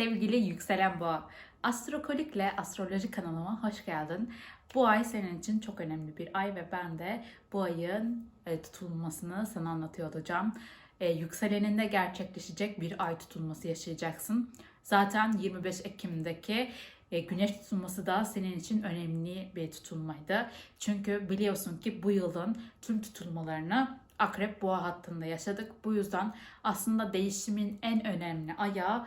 Sevgili yükselen boğa, Astrokolik'le astroloji kanalıma hoş geldin. Bu ay senin için çok önemli bir ay ve ben de bu ayın e, tutulmasını sana anlatıyor olacağım. E, yükseleninde gerçekleşecek bir ay tutulması yaşayacaksın. Zaten 25 Ekim'deki e, güneş tutulması da senin için önemli bir tutulmaydı. Çünkü biliyorsun ki bu yılın tüm tutulmalarını Akrep Boğa hattında yaşadık. Bu yüzden aslında değişimin en önemli ayağını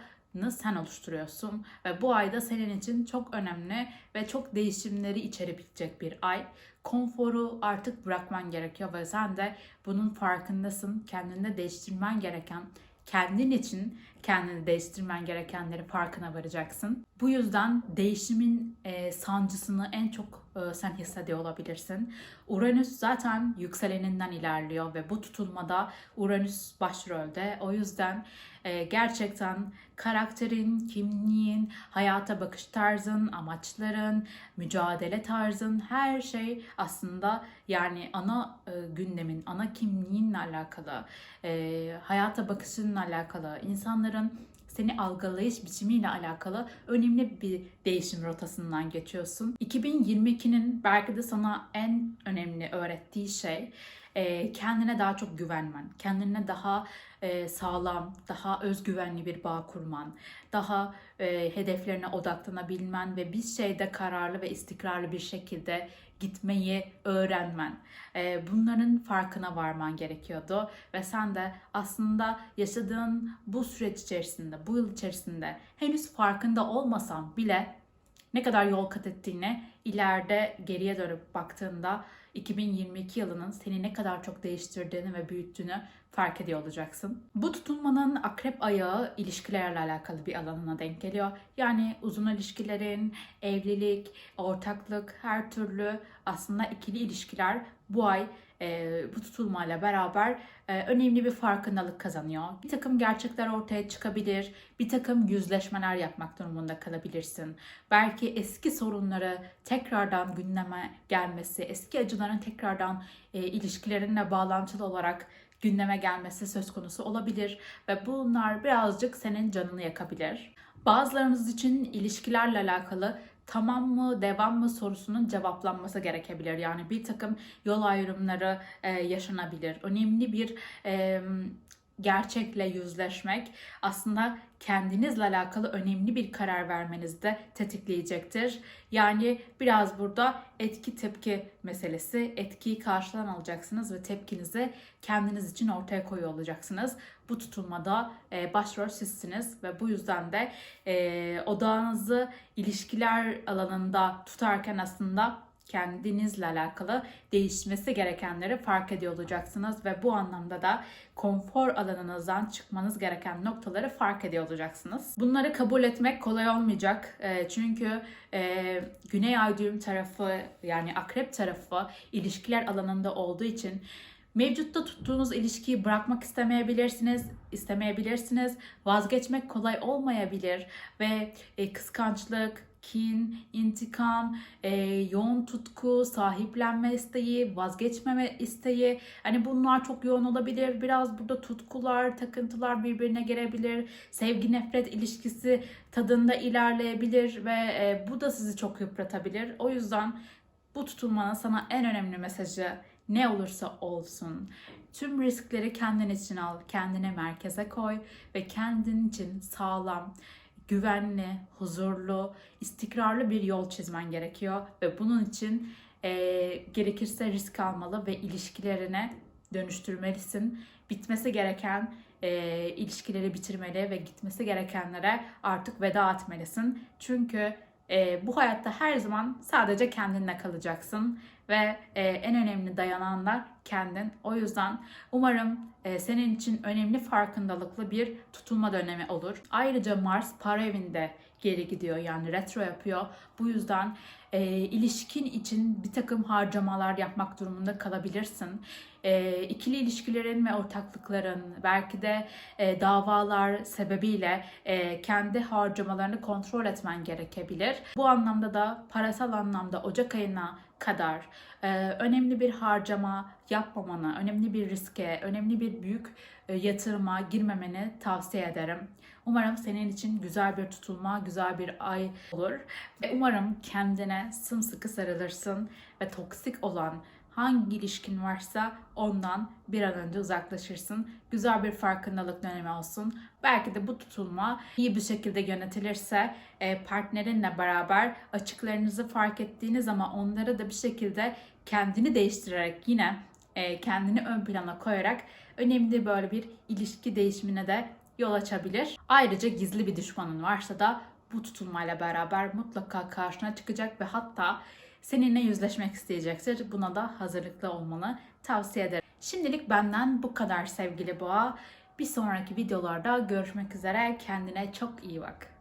sen oluşturuyorsun. Ve bu ayda senin için çok önemli ve çok değişimleri içerebilecek bir ay. Konforu artık bırakman gerekiyor ve sen de bunun farkındasın. Kendinde değiştirmen gereken kendin için kendini değiştirmen gerekenleri farkına varacaksın. Bu yüzden değişimin e, sancısını en çok sen hissediyor olabilirsin. Uranüs zaten yükseleninden ilerliyor ve bu tutulmada Uranüs başrolde. O yüzden e, gerçekten karakterin, kimliğin, hayata bakış tarzın, amaçların, mücadele tarzın her şey aslında yani ana e, gündemin, ana kimliğinle alakalı, e, hayata bakışınla alakalı, insanların seni algılayış biçimiyle alakalı önemli bir değişim rotasından geçiyorsun. 2022'nin belki de sana en önemli öğrettiği şey e, kendine daha çok güvenmen, kendine daha e, sağlam, daha özgüvenli bir bağ kurman, daha e, hedeflerine odaklanabilmen ve bir şeyde kararlı ve istikrarlı bir şekilde gitmeyi öğrenmen. E, bunların farkına varman gerekiyordu ve sen de aslında yaşadığın bu süreç içerisinde, bu yıl içerisinde henüz farkında olmasan bile ne kadar yol kat ettiğini ileride geriye dönüp baktığında 2022 yılının seni ne kadar çok değiştirdiğini ve büyüttüğünü fark ediyor olacaksın. Bu tutulmanın akrep ayağı ilişkilerle alakalı bir alanına denk geliyor. Yani uzun ilişkilerin, evlilik, ortaklık, her türlü aslında ikili ilişkiler bu ay e, bu tutulmayla beraber e, önemli bir farkındalık kazanıyor. Bir takım gerçekler ortaya çıkabilir, bir takım yüzleşmeler yapmak durumunda kalabilirsin. Belki eski sorunları tekrardan gündeme gelmesi, eski acıların tekrardan e, ilişkilerinle bağlantılı olarak gündeme gelmesi söz konusu olabilir ve bunlar birazcık senin canını yakabilir. Bazılarınız için ilişkilerle alakalı tamam mı devam mı sorusunun cevaplanması gerekebilir. Yani bir takım yol ayrımları e, yaşanabilir. Önemli bir e, gerçekle yüzleşmek aslında kendinizle alakalı önemli bir karar vermenizi de tetikleyecektir. Yani biraz burada etki tepki meselesi. Etkiyi karşıdan alacaksınız ve tepkinizi kendiniz için ortaya koyuyor olacaksınız. Bu tutulmada e, başrol sizsiniz ve bu yüzden de e, odağınızı ilişkiler alanında tutarken aslında kendinizle alakalı değişmesi gerekenleri fark ediyor olacaksınız ve bu anlamda da konfor alanınızdan çıkmanız gereken noktaları fark ediyor olacaksınız. Bunları kabul etmek kolay olmayacak E, çünkü e, Güney Ay düğüm tarafı yani akrep tarafı ilişkiler alanında olduğu için Mevcutta tuttuğunuz ilişkiyi bırakmak istemeyebilirsiniz, istemeyebilirsiniz. Vazgeçmek kolay olmayabilir ve e, kıskançlık, kin, intikam, e, yoğun tutku, sahiplenme isteği, vazgeçmeme isteği. Hani bunlar çok yoğun olabilir. Biraz burada tutkular, takıntılar birbirine girebilir. Sevgi nefret ilişkisi tadında ilerleyebilir ve e, bu da sizi çok yıpratabilir. O yüzden bu tutulmanın sana en önemli mesajı ne olursa olsun tüm riskleri kendin için al, kendine merkeze koy ve kendin için sağlam, güvenli, huzurlu, istikrarlı bir yol çizmen gerekiyor ve bunun için e, gerekirse risk almalı ve ilişkilerine dönüştürmelisin. Bitmesi gereken e, ilişkileri bitirmeli ve gitmesi gerekenlere artık veda etmelisin. Çünkü e, bu hayatta her zaman sadece kendinle kalacaksın ve e, en önemli dayanan da kendin. O yüzden umarım e, senin için önemli farkındalıklı bir tutulma dönemi olur. Ayrıca Mars para evinde geri gidiyor yani retro yapıyor. Bu yüzden e, ilişkin için bir takım harcamalar yapmak durumunda kalabilirsin. E, ikili ilişkilerin ve ortaklıkların belki de e, davalar sebebiyle e, kendi harcamalarını kontrol etmen gerekebilir. Bu anlamda da parasal anlamda Ocak ayına kadar e, önemli bir harcama yapmamana, önemli bir riske, önemli bir büyük e, yatırıma girmemeni tavsiye ederim. Umarım senin için güzel bir tutulma, güzel bir ay olur. Ve umarım kendine sımsıkı sarılırsın ve toksik olan hangi ilişkin varsa ondan bir an önce uzaklaşırsın. Güzel bir farkındalık dönemi olsun. Belki de bu tutulma iyi bir şekilde yönetilirse e, partnerinle beraber açıklarınızı fark ettiğiniz ama onları da bir şekilde kendini değiştirerek yine e, kendini ön plana koyarak önemli böyle bir ilişki değişimine de yol açabilir. Ayrıca gizli bir düşmanın varsa da bu tutulmayla beraber mutlaka karşına çıkacak ve hatta seninle yüzleşmek isteyecektir. Buna da hazırlıklı olmanı tavsiye ederim. Şimdilik benden bu kadar sevgili boğa. Bir sonraki videolarda görüşmek üzere. Kendine çok iyi bak.